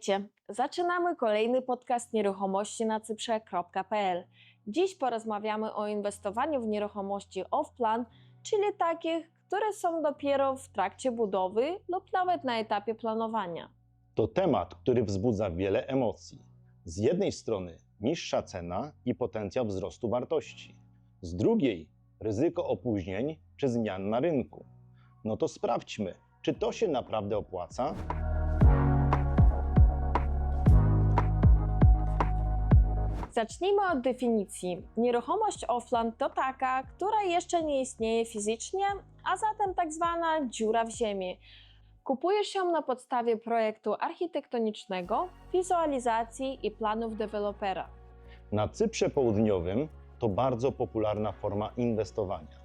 Witajcie! Zaczynamy kolejny podcast nieruchomości na cyprze.pl. Dziś porozmawiamy o inwestowaniu w nieruchomości off-plan, czyli takich, które są dopiero w trakcie budowy lub nawet na etapie planowania. To temat, który wzbudza wiele emocji. Z jednej strony niższa cena i potencjał wzrostu wartości, z drugiej ryzyko opóźnień czy zmian na rynku. No to sprawdźmy, czy to się naprawdę opłaca? Zacznijmy od definicji. Nieruchomość offline to taka, która jeszcze nie istnieje fizycznie, a zatem tak zwana dziura w ziemi. Kupujesz ją na podstawie projektu architektonicznego, wizualizacji i planów dewelopera. Na Cyprze Południowym to bardzo popularna forma inwestowania.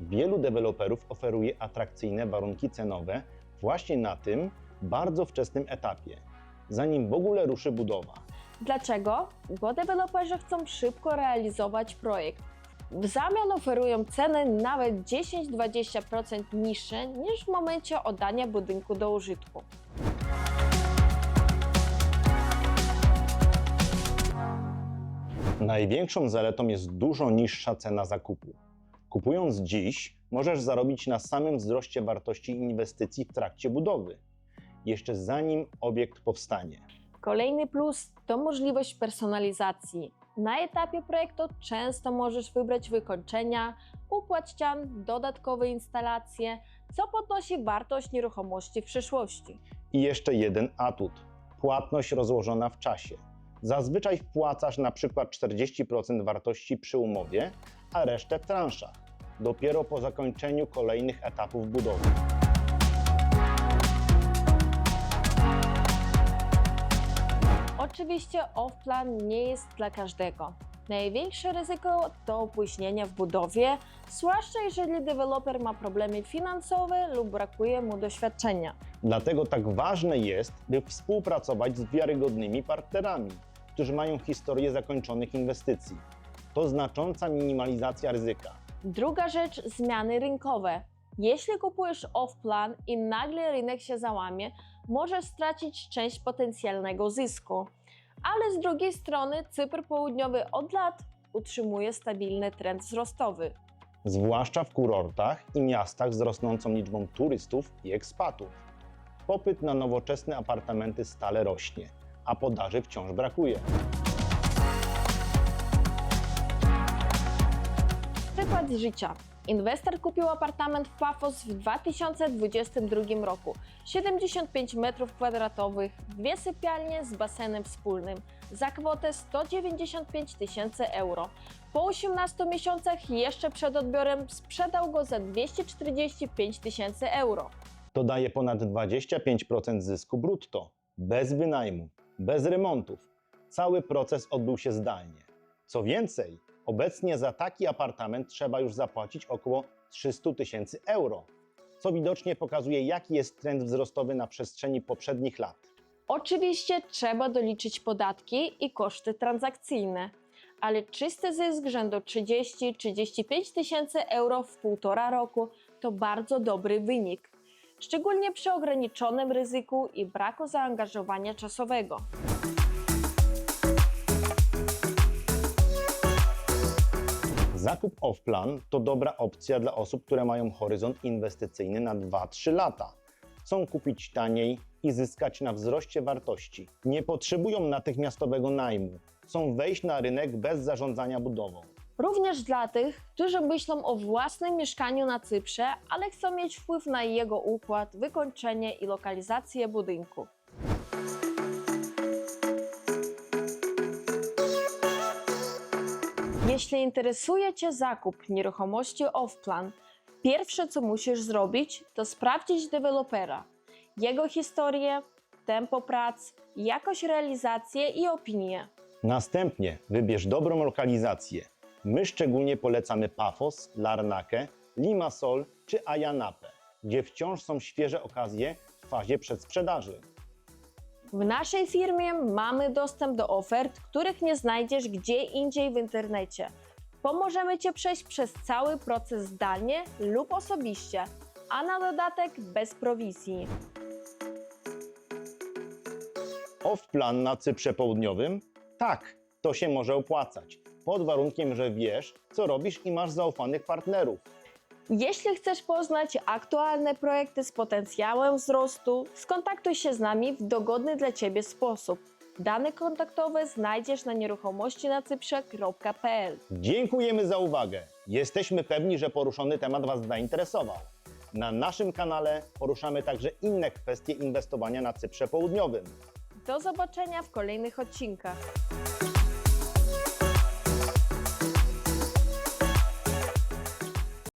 Wielu deweloperów oferuje atrakcyjne warunki cenowe właśnie na tym bardzo wczesnym etapie, zanim w ogóle ruszy budowa. Dlaczego? Bo deweloperzy chcą szybko realizować projekt. W zamian oferują ceny nawet 10-20% niższe niż w momencie oddania budynku do użytku. Największą zaletą jest dużo niższa cena zakupu. Kupując dziś, możesz zarobić na samym wzroście wartości inwestycji w trakcie budowy, jeszcze zanim obiekt powstanie. Kolejny plus to możliwość personalizacji. Na etapie projektu często możesz wybrać wykończenia, układ ścian, dodatkowe instalacje, co podnosi wartość nieruchomości w przyszłości. I jeszcze jeden atut płatność rozłożona w czasie. Zazwyczaj wpłacasz na przykład 40% wartości przy umowie, a resztę w transzach, dopiero po zakończeniu kolejnych etapów budowy. Oczywiście off-plan nie jest dla każdego. Największe ryzyko to opóźnienia w budowie, zwłaszcza jeżeli deweloper ma problemy finansowe lub brakuje mu doświadczenia. Dlatego tak ważne jest, by współpracować z wiarygodnymi partnerami, którzy mają historię zakończonych inwestycji. To znacząca minimalizacja ryzyka. Druga rzecz zmiany rynkowe. Jeśli kupujesz off-plan i nagle rynek się załamie, możesz stracić część potencjalnego zysku. Ale z drugiej strony Cypr Południowy od lat utrzymuje stabilny trend wzrostowy. zwłaszcza w kurortach i miastach z rosnącą liczbą turystów i ekspatów. Popyt na nowoczesne apartamenty stale rośnie, a podaży wciąż brakuje. Przykład z życia. Inwestor kupił apartament w Pafos w 2022 roku. 75 m2, dwie sypialnie z basenem wspólnym za kwotę 195 tysięcy euro. Po 18 miesiącach jeszcze przed odbiorem sprzedał go za 245 tysięcy euro. To daje ponad 25% zysku brutto, bez wynajmu, bez remontów. Cały proces odbył się zdalnie. Co więcej, obecnie za taki apartament trzeba już zapłacić około 300 tysięcy euro, co widocznie pokazuje, jaki jest trend wzrostowy na przestrzeni poprzednich lat. Oczywiście trzeba doliczyć podatki i koszty transakcyjne, ale czysty zysk rzędu 30-35 tysięcy euro w półtora roku to bardzo dobry wynik, szczególnie przy ograniczonym ryzyku i braku zaangażowania czasowego. Zakup off-plan to dobra opcja dla osób, które mają horyzont inwestycyjny na 2-3 lata. Chcą kupić taniej i zyskać na wzroście wartości. Nie potrzebują natychmiastowego najmu. Chcą wejść na rynek bez zarządzania budową. Również dla tych, którzy myślą o własnym mieszkaniu na Cyprze, ale chcą mieć wpływ na jego układ, wykończenie i lokalizację budynku. Jeśli interesuje Cię zakup nieruchomości off-plan, pierwsze co musisz zrobić, to sprawdzić dewelopera, jego historię, tempo prac, jakość realizacji i opinię. Następnie wybierz dobrą lokalizację. My szczególnie polecamy Pafos, Larnakę, Limassol czy Ayanapę, gdzie wciąż są świeże okazje w fazie przedsprzedaży. W naszej firmie mamy dostęp do ofert, których nie znajdziesz gdzie indziej w internecie. Pomożemy Cię przejść przez cały proces zdalnie lub osobiście, a na dodatek bez prowizji. Off-plan na Cyprze Południowym? Tak, to się może opłacać. Pod warunkiem, że wiesz, co robisz i masz zaufanych partnerów. Jeśli chcesz poznać aktualne projekty z potencjałem wzrostu, skontaktuj się z nami w dogodny dla Ciebie sposób. Dane kontaktowe znajdziesz na nieruchomości na cyprze.pl. Dziękujemy za uwagę. Jesteśmy pewni, że poruszony temat Was zainteresował. Na naszym kanale poruszamy także inne kwestie inwestowania na Cyprze Południowym. Do zobaczenia w kolejnych odcinkach.